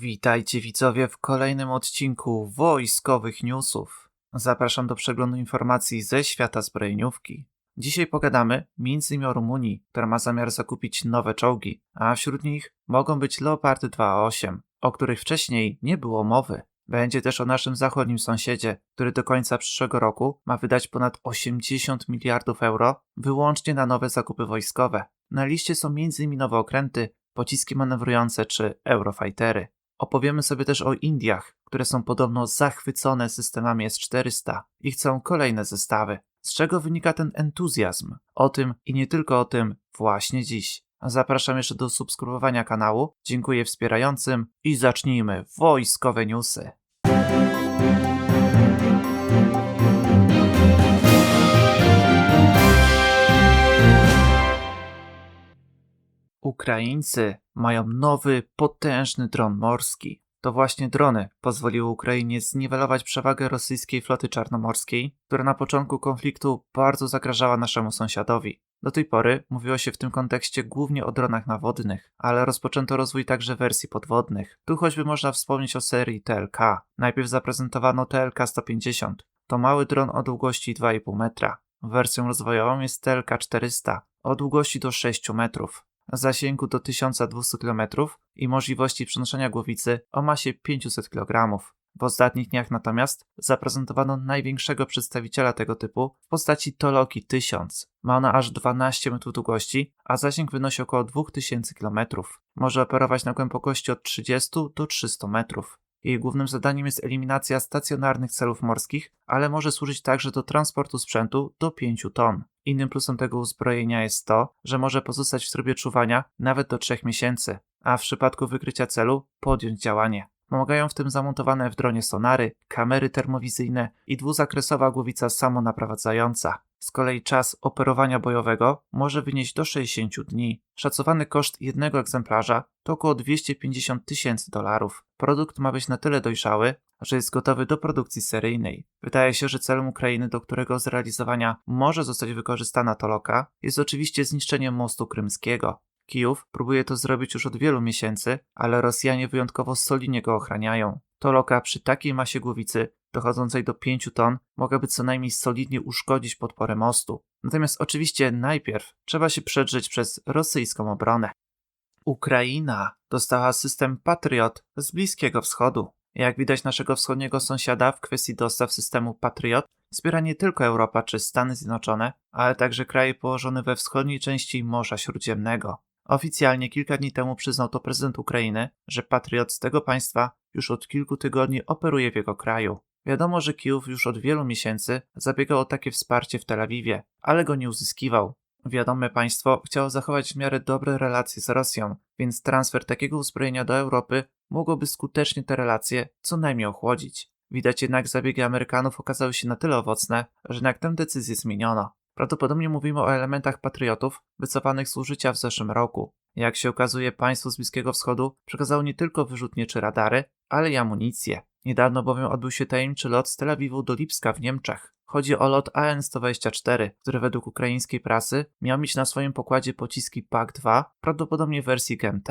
Witajcie widzowie w kolejnym odcinku wojskowych newsów. Zapraszam do przeglądu informacji ze świata zbrojeniówki. Dzisiaj pogadamy m.in. o Rumunii, która ma zamiar zakupić nowe czołgi, a wśród nich mogą być Leopardy 2A8, o których wcześniej nie było mowy. Będzie też o naszym zachodnim sąsiedzie, który do końca przyszłego roku ma wydać ponad 80 miliardów euro wyłącznie na nowe zakupy wojskowe. Na liście są m.in. nowe okręty, pociski manewrujące czy Eurofightery. Opowiemy sobie też o Indiach, które są podobno zachwycone systemami S-400 i chcą kolejne zestawy. Z czego wynika ten entuzjazm? O tym i nie tylko o tym właśnie dziś. Zapraszam jeszcze do subskrybowania kanału, dziękuję wspierającym i zacznijmy wojskowe newsy. Ukraińcy mają nowy, potężny dron morski. To właśnie drony pozwoliły Ukrainie zniwelować przewagę rosyjskiej floty czarnomorskiej, która na początku konfliktu bardzo zagrażała naszemu sąsiadowi. Do tej pory mówiło się w tym kontekście głównie o dronach nawodnych, ale rozpoczęto rozwój także wersji podwodnych. Tu choćby można wspomnieć o serii TLK. Najpierw zaprezentowano TLK 150. To mały dron o długości 2,5 metra. Wersją rozwojową jest TLK 400 o długości do 6 metrów zasięgu do 1200 km i możliwości przenoszenia głowicy o masie 500 kg. W ostatnich dniach natomiast zaprezentowano największego przedstawiciela tego typu w postaci Toloki 1000. Ma ona aż 12 metrów długości, a zasięg wynosi około 2000 km. Może operować na głębokości od 30 do 300 metrów. Jej głównym zadaniem jest eliminacja stacjonarnych celów morskich, ale może służyć także do transportu sprzętu do 5 ton. Innym plusem tego uzbrojenia jest to, że może pozostać w trybie czuwania nawet do 3 miesięcy, a w przypadku wykrycia celu podjąć działanie. Pomagają w tym zamontowane w dronie sonary, kamery termowizyjne i dwuzakresowa głowica samonaprowadzająca. Z kolei czas operowania bojowego może wynieść do 60 dni. Szacowany koszt jednego egzemplarza to około 250 tysięcy dolarów. Produkt ma być na tyle dojrzały, że jest gotowy do produkcji seryjnej. Wydaje się, że celem Ukrainy, do którego zrealizowania może zostać wykorzystana Toloka, jest oczywiście zniszczenie mostu krymskiego. Kijów próbuje to zrobić już od wielu miesięcy, ale Rosjanie wyjątkowo solidnie go ochraniają. Toloka przy takiej masie głowicy, dochodzącej do 5 ton, mogłaby co najmniej solidnie uszkodzić podporę mostu. Natomiast oczywiście najpierw trzeba się przedrzeć przez rosyjską obronę. Ukraina dostała system Patriot z Bliskiego Wschodu. Jak widać, naszego wschodniego sąsiada w kwestii dostaw systemu Patriot wspiera nie tylko Europa czy Stany Zjednoczone, ale także kraje położone we wschodniej części Morza Śródziemnego. Oficjalnie kilka dni temu przyznał to prezydent Ukrainy, że Patriot z tego państwa już od kilku tygodni operuje w jego kraju. Wiadomo, że Kijów już od wielu miesięcy zabiegał o takie wsparcie w Tel Awiwie, ale go nie uzyskiwał. Wiadome państwo chciało zachować w miarę dobre relacje z Rosją, więc transfer takiego uzbrojenia do Europy mogłoby skutecznie te relacje co najmniej ochłodzić. Widać jednak zabiegi Amerykanów okazały się na tyle owocne, że jednak tę decyzję zmieniono. Prawdopodobnie mówimy o elementach patriotów wycofanych z użycia w zeszłym roku. Jak się okazuje, państwo z Bliskiego Wschodu przekazało nie tylko wyrzutnie czy radary, ale i amunicję. Niedawno bowiem odbył się tajemniczy lot z Tel Awiwu do Lipska w Niemczech. Chodzi o lot AN-124, który według ukraińskiej prasy miał mieć na swoim pokładzie pociski PAK-2, prawdopodobnie w wersji GMT.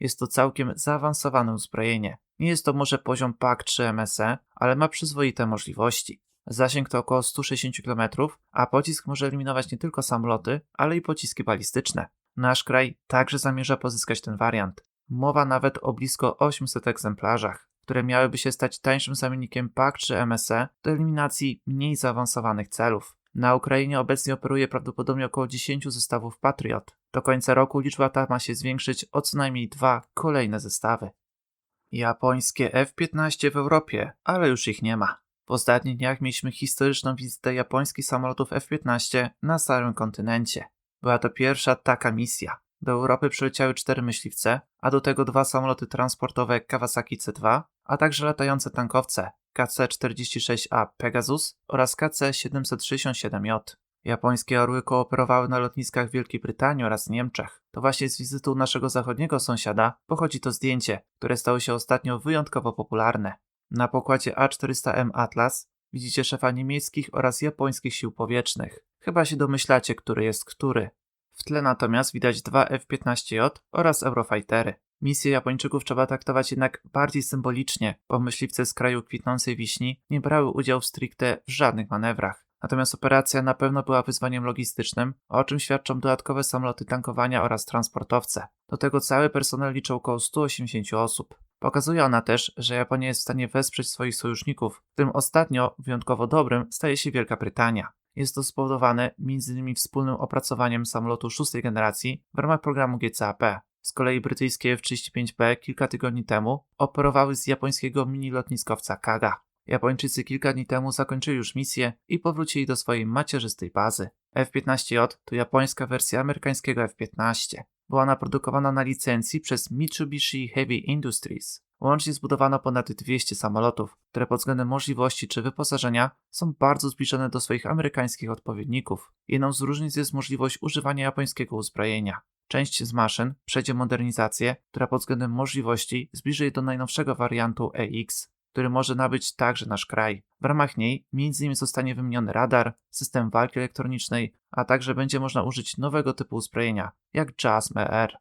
Jest to całkiem zaawansowane uzbrojenie. Nie jest to może poziom PAK 3 MSE, ale ma przyzwoite możliwości. Zasięg to około 160 km, a pocisk może eliminować nie tylko samoloty, ale i pociski balistyczne. Nasz kraj także zamierza pozyskać ten wariant. Mowa nawet o blisko 800 egzemplarzach, które miałyby się stać tańszym zamiennikiem PAK czy MSE do eliminacji mniej zaawansowanych celów. Na Ukrainie obecnie operuje prawdopodobnie około 10 zestawów Patriot. Do końca roku liczba ta ma się zwiększyć o co najmniej dwa kolejne zestawy. Japońskie F-15 w Europie, ale już ich nie ma. W ostatnich dniach mieliśmy historyczną wizytę japońskich samolotów F-15 na starym kontynencie. Była to pierwsza taka misja. Do Europy przyleciały cztery myśliwce, a do tego dwa samoloty transportowe Kawasaki C-2, a także latające tankowce KC-46A Pegasus oraz KC-767J. Japońskie orły kooperowały na lotniskach Wielkiej Brytanii oraz Niemczech. To właśnie z wizytą naszego zachodniego sąsiada pochodzi to zdjęcie, które stało się ostatnio wyjątkowo popularne. Na pokładzie A400M Atlas widzicie szefa niemieckich oraz japońskich sił powietrznych. Chyba się domyślacie, który jest który. W tle natomiast widać dwa F-15J oraz Eurofightery. Misję Japończyków trzeba traktować jednak bardziej symbolicznie, bo myśliwce z kraju kwitnącej wiśni nie brały udziału w stricte w żadnych manewrach. Natomiast operacja na pewno była wyzwaniem logistycznym, o czym świadczą dodatkowe samoloty tankowania oraz transportowce. Do tego cały personel liczył około 180 osób. Pokazuje ona też, że Japonia jest w stanie wesprzeć swoich sojuszników, w tym ostatnio wyjątkowo dobrym staje się Wielka Brytania. Jest to spowodowane m.in. wspólnym opracowaniem samolotu szóstej generacji w ramach programu GCAP. Z kolei brytyjskie F-35B kilka tygodni temu operowały z japońskiego mini lotniskowca Kaga. Japończycy kilka dni temu zakończyli już misję i powrócili do swojej macierzystej bazy. F-15J to japońska wersja amerykańskiego F-15. Była ona produkowana na licencji przez Mitsubishi Heavy Industries. Łącznie zbudowano ponad 200 samolotów, które pod względem możliwości czy wyposażenia są bardzo zbliżone do swoich amerykańskich odpowiedników. Jedną z różnic jest możliwość używania japońskiego uzbrojenia. Część z maszyn przejdzie modernizację, która pod względem możliwości zbliży je do najnowszego wariantu EX, który może nabyć także nasz kraj. W ramach niej m.in. zostanie wymieniony radar, system walki elektronicznej, a także będzie można użyć nowego typu uzbrojenia, jak JASM ER.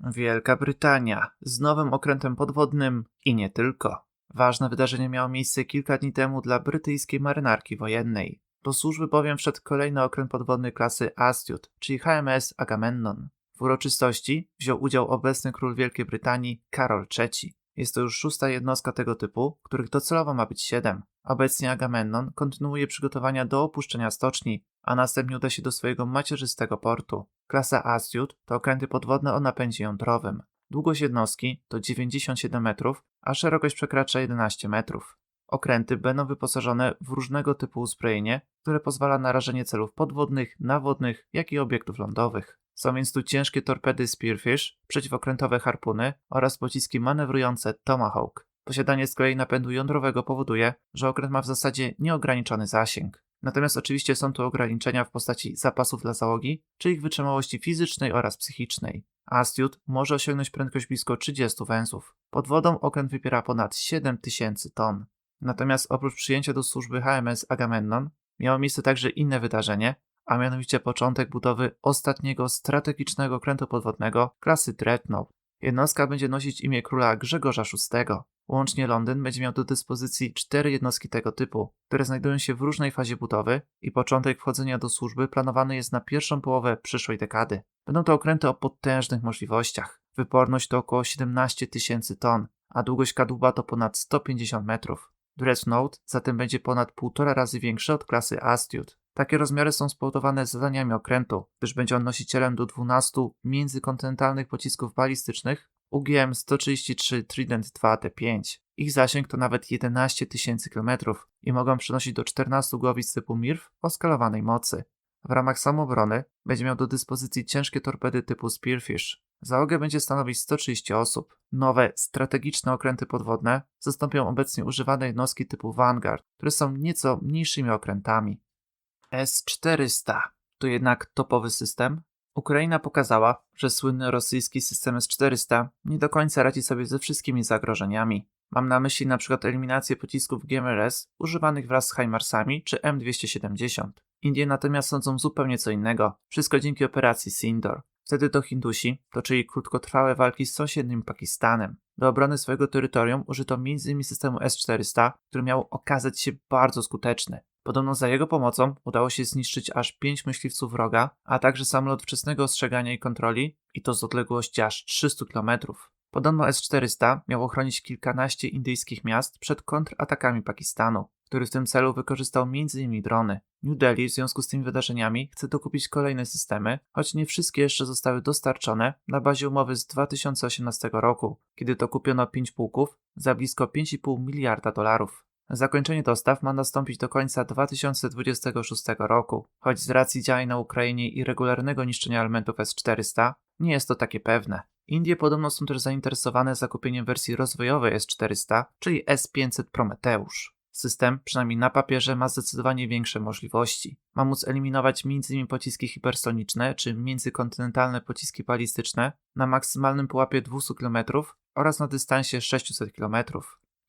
Wielka Brytania z nowym okrętem podwodnym i nie tylko. Ważne wydarzenie miało miejsce kilka dni temu dla brytyjskiej marynarki wojennej. Do służby bowiem wszedł kolejny okręt podwodny klasy Astute, czyli HMS Agamemnon. W uroczystości wziął udział obecny król Wielkiej Brytanii Karol III. Jest to już szósta jednostka tego typu, których docelowo ma być siedem. Obecnie Agamemnon kontynuuje przygotowania do opuszczenia stoczni, a następnie uda się do swojego macierzystego portu. Klasa Astute to okręty podwodne o napędzie jądrowym. Długość jednostki to 97 metrów, a szerokość przekracza 11 metrów. Okręty będą wyposażone w różnego typu uzbrojenie, które pozwala na rażenie celów podwodnych, nawodnych, jak i obiektów lądowych. Są więc tu ciężkie torpedy Spearfish, przeciwokrętowe harpuny oraz pociski manewrujące Tomahawk. Posiadanie z kolei napędu jądrowego powoduje, że okręt ma w zasadzie nieograniczony zasięg. Natomiast oczywiście są tu ograniczenia w postaci zapasów dla załogi, czy ich wytrzymałości fizycznej oraz psychicznej. Astute może osiągnąć prędkość blisko 30 węzłów. Pod wodą okręt wypiera ponad 7000 ton. Natomiast oprócz przyjęcia do służby HMS Agamemnon miało miejsce także inne wydarzenie, a mianowicie początek budowy ostatniego strategicznego okrętu podwodnego klasy Dreadnought. Jednostka będzie nosić imię króla Grzegorza VI. Łącznie Londyn będzie miał do dyspozycji cztery jednostki tego typu, które znajdują się w różnej fazie budowy i początek wchodzenia do służby planowany jest na pierwszą połowę przyszłej dekady. Będą to okręty o potężnych możliwościach. Wyporność to około 17 tysięcy ton, a długość kadłuba to ponad 150 metrów. Dreadnought zatem będzie ponad półtora razy większy od klasy Astute. Takie rozmiary są spowodowane zadaniami okrętu, gdyż będzie on nosicielem do 12 międzykontynentalnych pocisków balistycznych UGM-133 Trident 2T5. Ich zasięg to nawet 11 tysięcy km i mogą przenosić do 14 głowic typu MIRV o skalowanej mocy. W ramach samoobrony będzie miał do dyspozycji ciężkie torpedy typu Spearfish. Załogę będzie stanowić 130 osób. Nowe, strategiczne okręty podwodne zastąpią obecnie używane jednostki typu Vanguard, które są nieco mniejszymi okrętami. S-400 to jednak topowy system. Ukraina pokazała, że słynny rosyjski system S-400 nie do końca radzi sobie ze wszystkimi zagrożeniami. Mam na myśli np. eliminację pocisków GMRS używanych wraz z HIMARSami czy M270. Indie natomiast sądzą zupełnie co innego. Wszystko dzięki operacji Sindor. Wtedy to Hindusi toczyli krótkotrwałe walki z sąsiednim Pakistanem. Do obrony swojego terytorium użyto m.in. systemu S-400, który miał okazać się bardzo skuteczny. Podobno za jego pomocą udało się zniszczyć aż 5 myśliwców wroga, a także samolot wczesnego ostrzegania i kontroli, i to z odległości aż 300 km. Podobno S-400 miał ochronić kilkanaście indyjskich miast przed kontratakami Pakistanu, który w tym celu wykorzystał m.in. drony. New Delhi w związku z tymi wydarzeniami chce dokupić kolejne systemy, choć nie wszystkie jeszcze zostały dostarczone na bazie umowy z 2018 roku, kiedy to kupiono 5 pułków za blisko 5,5 miliarda dolarów. Zakończenie dostaw ma nastąpić do końca 2026 roku, choć z racji działań na Ukrainie i regularnego niszczenia elementów S-400 nie jest to takie pewne. Indie podobno są też zainteresowane zakupieniem wersji rozwojowej S-400, czyli S-500 Prometeusz. System, przynajmniej na papierze, ma zdecydowanie większe możliwości. Ma móc eliminować m.in. pociski hipersoniczne czy międzykontynentalne pociski balistyczne na maksymalnym pułapie 200 km oraz na dystansie 600 km.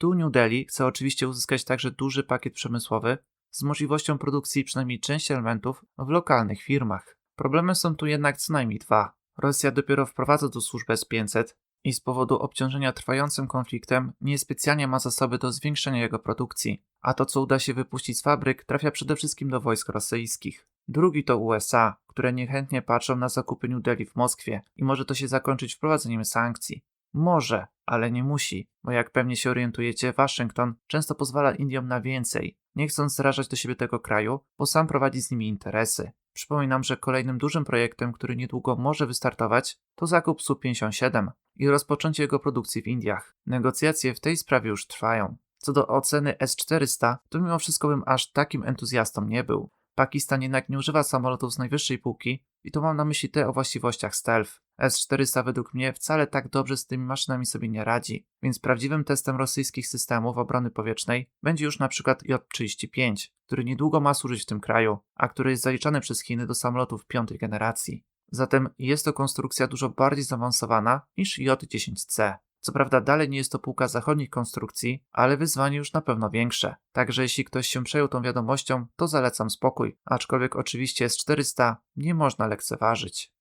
Tu New Delhi chce oczywiście uzyskać także duży pakiet przemysłowy z możliwością produkcji przynajmniej części elementów w lokalnych firmach. Problemem są tu jednak co najmniej dwa. Rosja dopiero wprowadza do służby S-500, i z powodu obciążenia trwającym konfliktem niespecjalnie ma zasoby do zwiększenia jego produkcji, a to co uda się wypuścić z fabryk trafia przede wszystkim do wojsk rosyjskich. Drugi to USA, które niechętnie patrzą na zakupy New Delhi w Moskwie i może to się zakończyć wprowadzeniem sankcji. Może, ale nie musi, bo jak pewnie się orientujecie, Waszyngton często pozwala Indiom na więcej, nie chcąc zrażać do siebie tego kraju, bo sam prowadzi z nimi interesy. Przypominam, że kolejnym dużym projektem, który niedługo może wystartować, to zakup Su-57 i rozpoczęcie jego produkcji w Indiach. Negocjacje w tej sprawie już trwają. Co do oceny S-400, to mimo wszystko bym aż takim entuzjastą nie był. Pakistan jednak nie używa samolotów z najwyższej półki i to mam na myśli te o właściwościach stealth. S-400 według mnie wcale tak dobrze z tymi maszynami sobie nie radzi, więc prawdziwym testem rosyjskich systemów obrony powietrznej będzie już na przykład J-35, który niedługo ma służyć w tym kraju, a który jest zaliczany przez Chiny do samolotów piątej generacji. Zatem jest to konstrukcja dużo bardziej zaawansowana niż J-10C. Co prawda dalej nie jest to półka zachodnich konstrukcji, ale wyzwanie już na pewno większe. Także jeśli ktoś się przejął tą wiadomością, to zalecam spokój, aczkolwiek oczywiście S-400 nie można lekceważyć.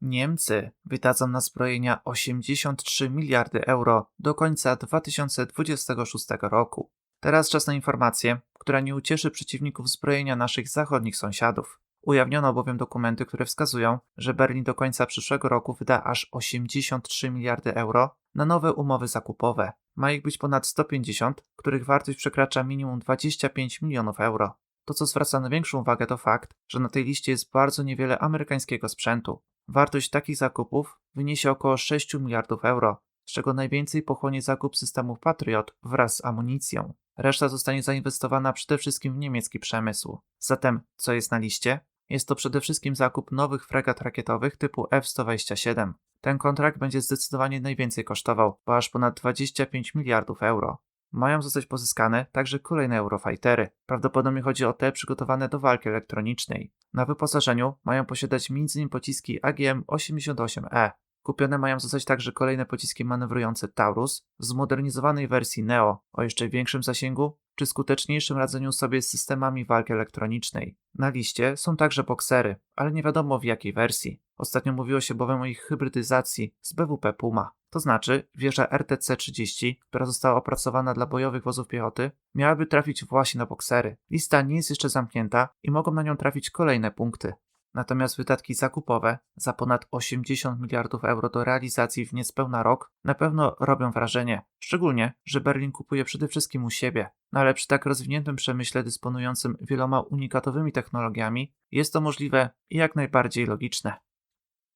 Niemcy wydadzą na zbrojenia 83 miliardy euro do końca 2026 roku. Teraz czas na informację, która nie ucieszy przeciwników zbrojenia naszych zachodnich sąsiadów. Ujawniono bowiem dokumenty, które wskazują, że Berlin do końca przyszłego roku wyda aż 83 miliardy euro na nowe umowy zakupowe. Ma ich być ponad 150, których wartość przekracza minimum 25 milionów euro. To, co zwraca największą uwagę, to fakt, że na tej liście jest bardzo niewiele amerykańskiego sprzętu. Wartość takich zakupów wyniesie około 6 miliardów euro, z czego najwięcej pochłonie zakup systemów Patriot wraz z amunicją. Reszta zostanie zainwestowana przede wszystkim w niemiecki przemysł. Zatem, co jest na liście? Jest to przede wszystkim zakup nowych fregat rakietowych typu F-127. Ten kontrakt będzie zdecydowanie najwięcej kosztował, bo aż ponad 25 miliardów euro. Mają zostać pozyskane także kolejne Eurofightery. Prawdopodobnie chodzi o te przygotowane do walki elektronicznej. Na wyposażeniu mają posiadać m.in. pociski AGM-88E. Kupione mają zostać także kolejne pociski manewrujące Taurus w zmodernizowanej wersji Neo o jeszcze większym zasięgu czy skuteczniejszym radzeniu sobie z systemami walki elektronicznej. Na liście są także boksery, ale nie wiadomo w jakiej wersji. Ostatnio mówiło się bowiem o ich hybrydyzacji z BWP Puma. To znaczy, wieża RTC-30, która została opracowana dla bojowych wozów piechoty, miałaby trafić właśnie na boksery. Lista nie jest jeszcze zamknięta i mogą na nią trafić kolejne punkty. Natomiast wydatki zakupowe za ponad 80 miliardów euro do realizacji w niespełna rok na pewno robią wrażenie. Szczególnie, że Berlin kupuje przede wszystkim u siebie. No ale przy tak rozwiniętym przemyśle dysponującym wieloma unikatowymi technologiami jest to możliwe i jak najbardziej logiczne.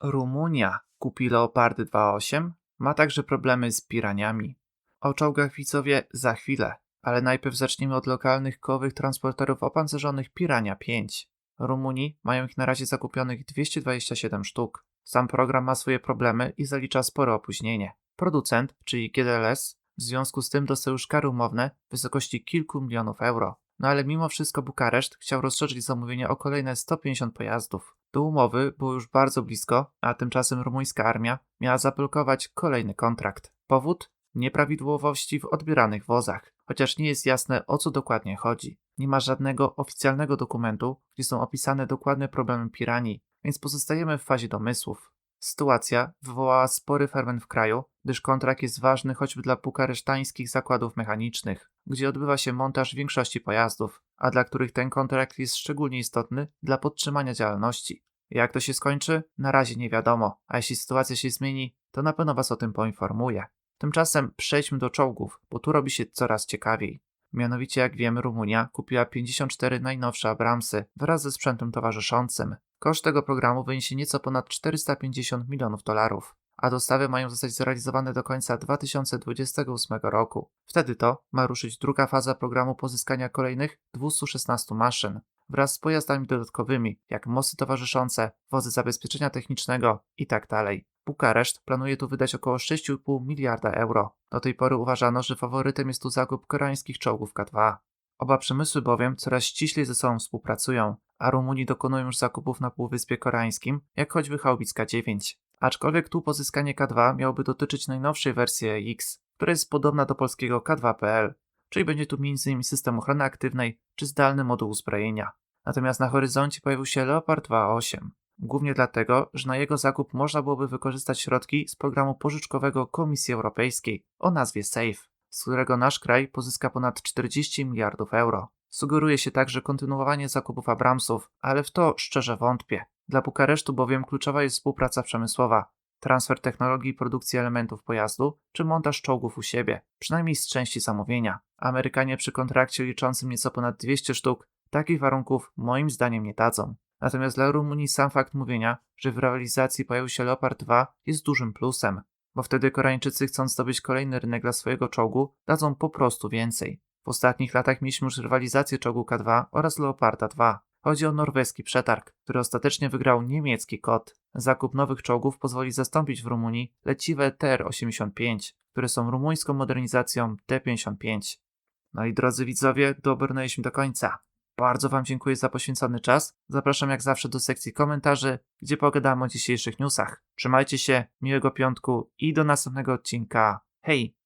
Rumunia kupi Leopardy 2.8, ma także problemy z piraniami. O czołgach widzowie za chwilę, ale najpierw zaczniemy od lokalnych kołowych transporterów opancerzonych Pirania 5. Rumunii mają ich na razie zakupionych 227 sztuk. Sam program ma swoje problemy i zalicza spore opóźnienie. Producent, czyli GDLS, w związku z tym dostał już kary umowne w wysokości kilku milionów euro. No ale mimo wszystko Bukareszt chciał rozszerzyć zamówienie o kolejne 150 pojazdów. Do umowy było już bardzo blisko, a tymczasem rumuńska armia miała zablokować kolejny kontrakt. Powód? Nieprawidłowości w odbieranych wozach, chociaż nie jest jasne o co dokładnie chodzi. Nie ma żadnego oficjalnego dokumentu, gdzie są opisane dokładne problemy piranii, więc pozostajemy w fazie domysłów. Sytuacja wywołała spory ferment w kraju, gdyż kontrakt jest ważny choćby dla bukaresztańskich zakładów mechanicznych, gdzie odbywa się montaż większości pojazdów, a dla których ten kontrakt jest szczególnie istotny dla podtrzymania działalności. Jak to się skończy? Na razie nie wiadomo, a jeśli sytuacja się zmieni, to na pewno Was o tym poinformuję. Tymczasem przejdźmy do czołgów, bo tu robi się coraz ciekawiej. Mianowicie, jak wiemy, Rumunia kupiła 54 najnowsze Abramsy wraz ze sprzętem towarzyszącym. Koszt tego programu wyniesie nieco ponad 450 milionów dolarów, a dostawy mają zostać zrealizowane do końca 2028 roku. Wtedy to ma ruszyć druga faza programu pozyskania kolejnych 216 maszyn, wraz z pojazdami dodatkowymi, jak mosty towarzyszące, wozy zabezpieczenia technicznego itd. Tak Bukareszt planuje tu wydać około 6,5 miliarda euro. Do tej pory uważano, że faworytem jest tu zakup koreańskich czołgów K2. Oba przemysły bowiem coraz ściślej ze sobą współpracują, a Rumuni dokonują już zakupów na Półwyspie Koreańskim, jak choćby Haubic K9. Aczkolwiek tu pozyskanie K2 miałoby dotyczyć najnowszej wersji X, która jest podobna do polskiego K2PL, czyli będzie tu m.in. system ochrony aktywnej czy zdalny moduł uzbrojenia. Natomiast na horyzoncie pojawił się Leopard 2.8. Głównie dlatego, że na jego zakup można byłoby wykorzystać środki z programu pożyczkowego Komisji Europejskiej o nazwie SAFE, z którego nasz kraj pozyska ponad 40 miliardów euro. Sugeruje się także kontynuowanie zakupów Abramsów, ale w to szczerze wątpię. Dla Bukaresztu bowiem kluczowa jest współpraca przemysłowa, transfer technologii i produkcji elementów pojazdu, czy montaż czołgów u siebie, przynajmniej z części zamówienia. Amerykanie przy kontrakcie liczącym nieco ponad 200 sztuk takich warunków moim zdaniem nie dadzą. Natomiast dla Rumunii sam fakt mówienia, że w rywalizacji pojawił się Leopard 2 jest dużym plusem, bo wtedy Koreańczycy chcąc zdobyć kolejny rynek dla swojego czołgu dadzą po prostu więcej. W ostatnich latach mieliśmy już rywalizację czołgu K2 oraz Leoparda 2. Chodzi o norweski przetarg, który ostatecznie wygrał niemiecki kot. Zakup nowych czołgów pozwoli zastąpić w Rumunii leciwe TR-85, które są rumuńską modernizacją T-55. No i drodzy widzowie, dobrnęliśmy do końca. Bardzo Wam dziękuję za poświęcony czas. Zapraszam jak zawsze do sekcji komentarzy, gdzie pogadamy o dzisiejszych newsach. Trzymajcie się, miłego piątku i do następnego odcinka. Hej!